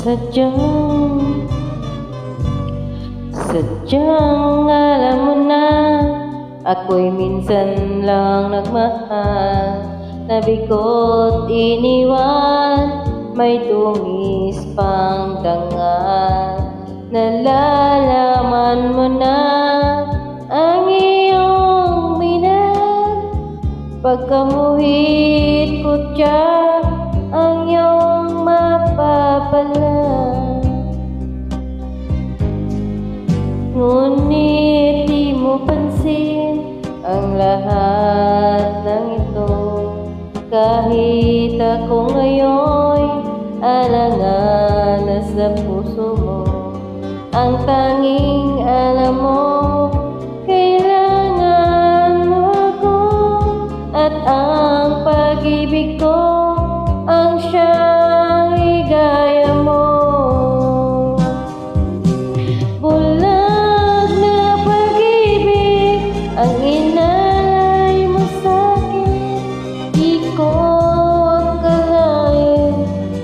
Sadyang Sadyang alam mo na Ako'y minsan lang nagmahal. Nabikot iniwan May tungis pang dangal Nalalaman mo na Ang iyong minal. Pagkamuhit ko siya ang lahat ng ito Kahit ako ngayon alangan na sa puso mo. Ang tanging alam mo Kailangan mo ako At ang pag-ibig ko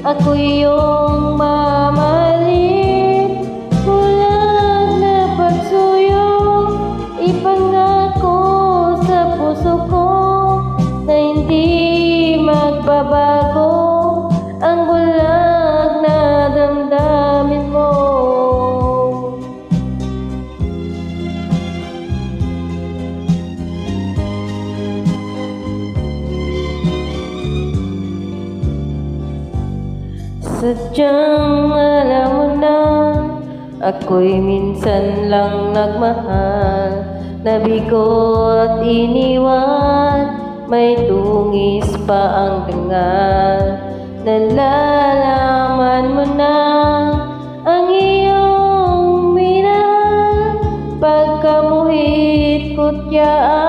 ako iyong mamahalin. Bulag na pagsuyo. Ipangako sa puso ko hindi magbabago Sadyang alam mo na Ako'y minsan lang nagmahal. Nabigo at iniwan May tungis pa ang dangal. Nalalaman mo na Ang iyong mina Pagkamuhit kutya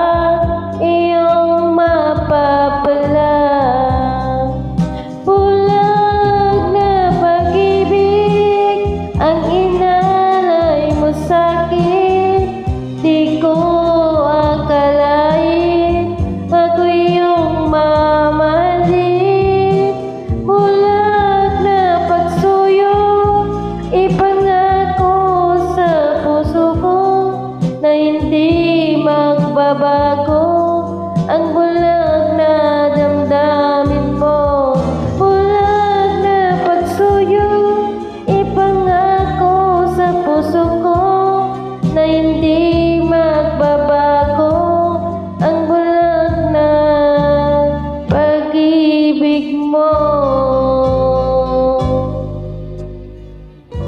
pagbabago ang bulag na damdamin mo. Bulag na pagsuyo ipangako sa puso ko na hindi magbabago ang bulag na pag-ibig mo.